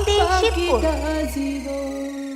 নরসিংদী শিবপুর